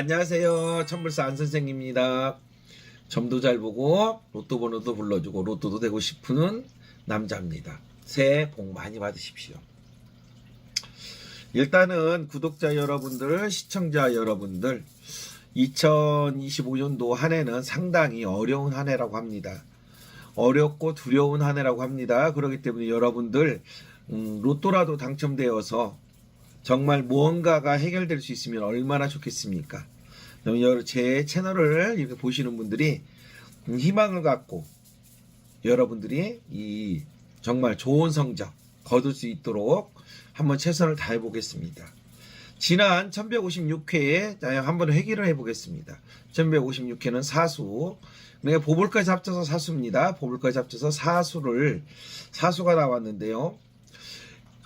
안녕하세요. 천불사 안 선생입니다. 점도 잘 보고 로또 번호도 불러주고 로또도 되고 싶은 남자입니다. 새해 복 많이 받으십시오. 일단은 구독자 여러분들, 시청자 여러분들, 2025년도 한 해는 상당히 어려운 한 해라고 합니다. 어렵고 두려운 한 해라고 합니다. 그렇기 때문에 여러분들 음, 로또라도 당첨되어서 정말 무언가가 해결될 수 있으면 얼마나 좋겠습니까? 제 채널을 이렇게 보시는 분들이 음, 희망을 갖고 여러분들이 이 정말 좋은 성적 거둘 수 있도록 한번 최선을 다해 보겠습니다. 지난 1156회에 한번 회기를 해보겠습니다. 1156회는 사수. 그러니까 보불까지 합쳐서 사수입니다. 보불까지 합쳐서 사수를 사수가 나왔는데요.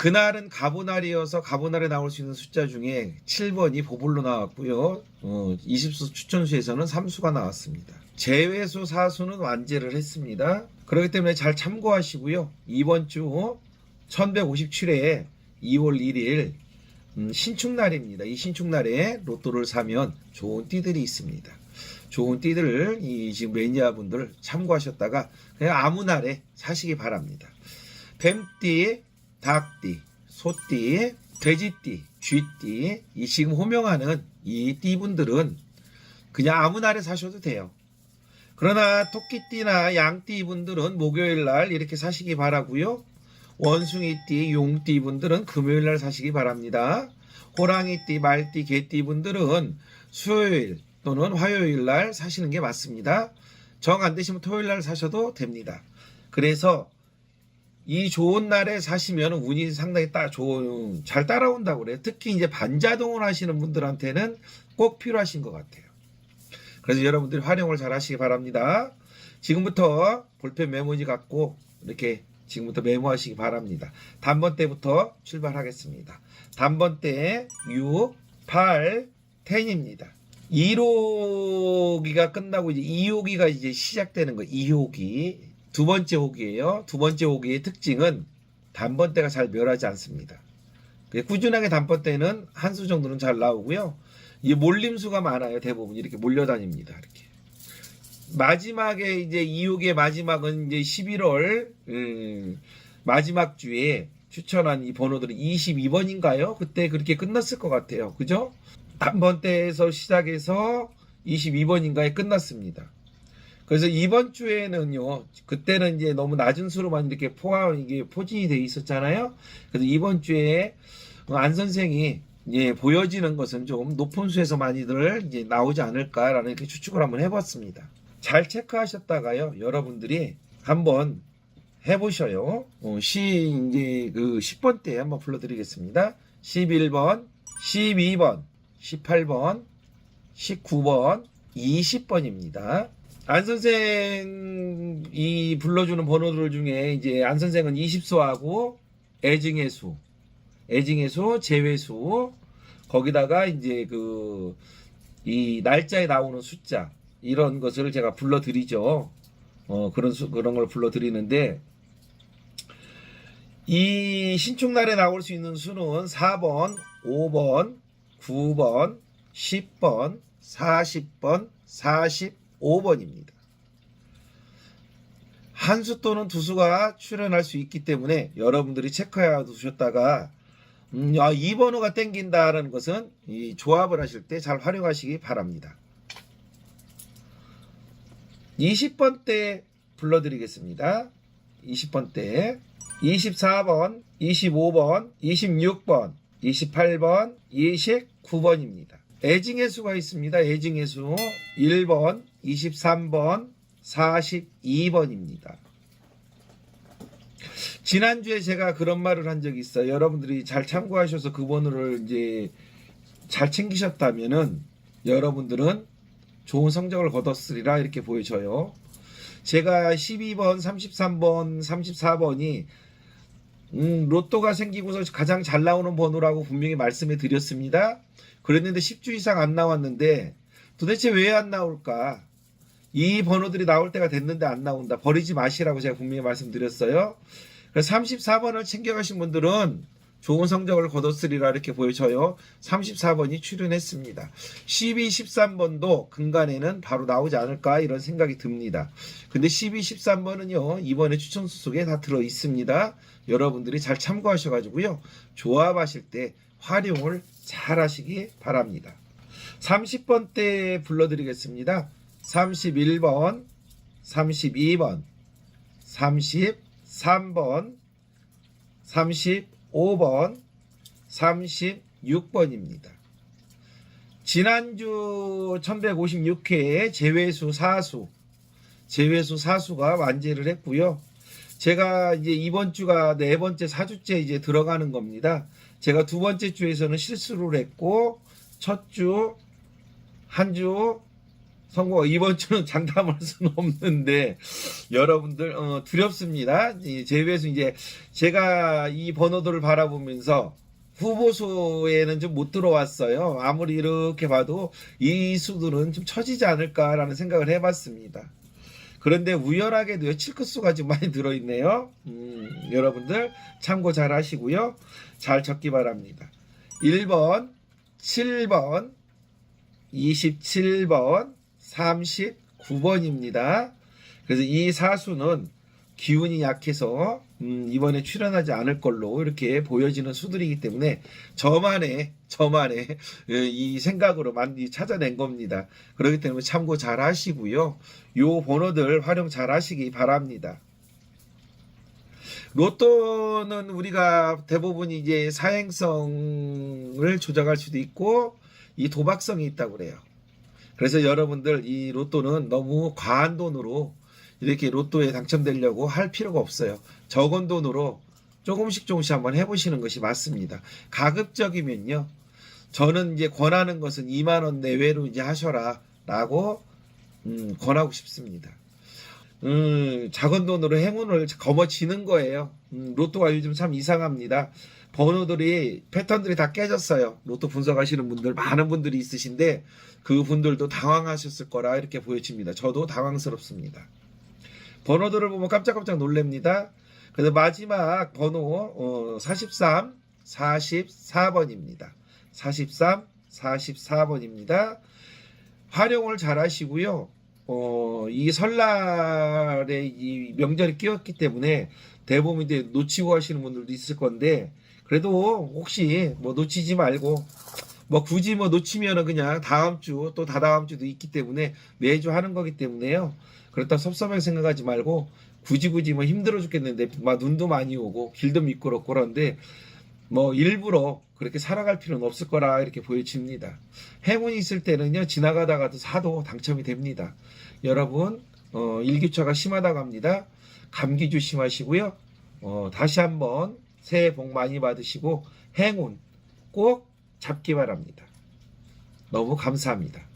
그날은 가보날이어서 가보날에 나올 수 있는 숫자 중에 7번이 보불로 나왔고요. 어, 20수 추천수에서는 3수가 나왔습니다. 제외수 사수는 완제를 했습니다. 그렇기 때문에 잘 참고하시고요. 이번 주 1157회 2월 1일 음, 신축날입니다. 이 신축날에 로또를 사면 좋은 띠들이 있습니다. 좋은 띠들을 이 지금 매니아분들 참고하셨다가 그냥 아무 날에 사시기 바랍니다. 뱀띠, 닭띠, 소띠, 돼지띠, 쥐띠, 이 지금 호명하는 이 띠분들은 그냥 아무 날에 사셔도 돼요. 그러나 토끼띠나 양띠 분들은 목요일 날 이렇게 사시기 바라고요. 원숭이띠, 용띠 분들은 금요일 날 사시기 바랍니다. 호랑이띠, 말띠, 개띠 분들은 수요일 또는 화요일 날 사시는 게 맞습니다. 정 안 되시면 토요일 날 사셔도 됩니다. 그래서 이 좋은 날에 사시면 운이 상당히 따, 좋은, 잘 따라온다고 그래요. 특히 이제 반자동을 하시는 분들한테는 꼭 필요하신 것 같아요. 그래서 여러분들이 활용을 잘 하시기 바랍니다. 지금부터 볼펜 메모지 갖고 이렇게 지금부터 메모하시기 바랍니다. 단번 때부터 출발하겠습니다. 단번 때 6, 8, 10입니다. 1호기가 끝나고 이제 2호기가 이제 시작되는 거 2호기. 두 번째 호기예요. 두 번째 호기의 특징은 단번대가 잘 멸하지 않습니다. 꾸준하게 단번대는 한 수 정도는 잘 나오고요. 이 몰림수가 많아요. 대부분 이렇게 몰려다닙니다. 이렇게. 마지막에 이제 2호기의 마지막은 이제 11월 음, 마지막 주에 추천한 이 번호들은 22번인가요? 그때 그렇게 끝났을 것 같아요. 그죠? 단번대에서 시작해서 22번인가에 끝났습니다. 그래서 이번 주에는요, 그때는 이제 너무 낮은 수로만 이렇게 포함, 이게 포진이 돼 있었잖아요. 그래서 이번 주에 안 선생이 예, 보여지는 것은 좀 높은 수에서 많이들 이제 나오지 않을까라는 이렇게 추측을 한번 해봤습니다. 잘 체크하셨다가요, 여러분들이 한번 해보셔요. 어, 시, 이제 그 10번 때 한번 불러드리겠습니다. 11번, 12번, 18번, 19번, 20번입니다. 안 선생이 불러주는 번호들 중에 이제 안 선생은 20수하고 애증의 수, 애증의 수, 제외수, 거기다가 이제 그 이 날짜에 나오는 숫자 이런 것을 제가 불러드리죠. 어 그런 수, 그런 걸 불러드리는데 이 신축날에 나올 수 있는 수는 4번, 5번, 9번, 10번, 40번, 45번입니다. 한 수 또는 두 수가 출현할 수 있기 때문에 여러분들이 체크해 두셨다가 음, 아, 이 번호가 땡긴다라는 것은 이 조합을 하실 때 잘 활용하시기 바랍니다. 20번 때 불러드리겠습니다. 20번 때 24번, 25번, 26번, 28번, 29번입니다. 애증의 수가 있습니다. 애증의 수 1번, 23번, 42번입니다. 지난주에 제가 그런 말을 한 적이 있어요. 여러분들이 잘 참고하셔서 그 번호를 이제 잘 챙기셨다면은 여러분들은 좋은 성적을 거뒀으리라 이렇게 보여져요. 제가 12번, 33번, 34번이 음, 로또가 생기고서 가장 잘 나오는 번호라고 분명히 말씀해 드렸습니다. 그랬는데 10주 이상 안 나왔는데 도대체 왜 안 나올까? 이 번호들이 나올 때가 됐는데 안 나온다. 버리지 마시라고 제가 분명히 말씀드렸어요. 그래서 34번을 챙겨가신 분들은 좋은 성적을 거뒀으리라 이렇게 보여져요. 34번이 출연했습니다. 12, 13번도 근간에는 바로 나오지 않을까 이런 생각이 듭니다. 근데 12, 13번은요. 이번에 추천수 속에 다 들어 있습니다. 여러분들이 잘 참고하셔가지고요. 조합하실 때 활용을 잘 하시기 바랍니다. 30번 때 불러드리겠습니다. 31번, 32번, 33번, 35번, 36번입니다. 지난주 1156회에 제외수 사수, 제외수 사수가 완제를 했고요. 제가 이제 이번 주가 네 번째 사주째 이제 들어가는 겁니다. 제가 두 번째 주에서는 실수를 했고 첫 주, 한 주 성공 이번 주는 장담할 수는 없는데 여러분들 어, 두렵습니다. 이 제외수 이제 제가 이 번호들을 바라보면서 후보수에는 좀 못 들어왔어요. 아무리 이렇게 봐도 이 수들은 좀 처지지 않을까라는 생각을 해봤습니다. 그런데 우연하게도요 칠크수가 좀 많이 들어있네요. 음, 여러분들 참고 잘 하시고요. 잘 적기 바랍니다. 1번, 7번, 27번, 39번입니다. 그래서 이 사수는 기운이 약해서 음, 이번에 출연하지 않을 걸로 이렇게 보여지는 수들이기 때문에 저만의 저만의 예, 이 생각으로 많이 찾아낸 겁니다. 그렇기 때문에 참고 잘 하시고요. 요 번호들 활용 잘 하시기 바랍니다. 로또는 우리가 대부분 이제 사행성을 조작할 수도 있고 이 도박성이 있다고 그래요. 그래서 여러분들 이 로또는 너무 과한 돈으로 이렇게 로또에 당첨되려고 할 필요가 없어요. 적은 돈으로 조금씩 조금씩 한번 해보시는 것이 맞습니다. 가급적이면요. 저는 이제 권하는 것은 2만 원 내외로 이제 하셔라라고 음, 권하고 싶습니다. 음, 작은 돈으로 행운을 거머쥐는 거예요. 음, 로또가 요즘 참 이상합니다. 번호들이 패턴들이 다 깨졌어요. 로또 분석하시는 분들 많은 분들이 있으신데 그 분들도 당황하셨을 거라 이렇게 보여집니다. 저도 당황스럽습니다. 번호들을 보면 깜짝깜짝 놀랍니다. 그래서 마지막 번호 어, 43, 44번입니다. 43, 44번입니다. 활용을 잘 하시고요. 어, 이 설날에 이 명절이 끼었기 때문에 대부분 이제 놓치고 하시는 분들도 있을 건데 그래도 혹시 뭐 놓치지 말고 뭐 굳이 뭐 놓치면은 그냥 다음 주 또 다다음 주도 있기 때문에 매주 하는 거기 때문에요. 그렇다 섭섭하게 생각하지 말고 굳이 굳이 뭐 힘들어 죽겠는데 막 눈도 많이 오고 길도 미끄럽고 그런데 뭐 일부러 그렇게 살아갈 필요는 없을 거라 이렇게 보여집니다. 행운이 있을 때는요 지나가다가도 사도 당첨이 됩니다. 여러분 어, 일교차가 심하다고 합니다. 감기 조심하시고요. 어, 다시 한번 새해 복 많이 받으시고 행운 꼭 잡기 바랍니다. 너무 감사합니다.